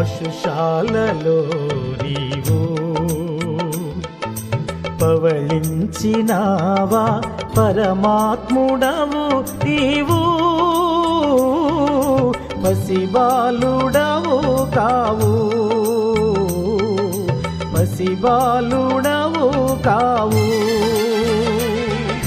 పశుశాలలో నీవు పవళించినావా పరమాత్ముడవు నీవు. పసిబాలుడవు కావు. పసిబాలుడవు కావు.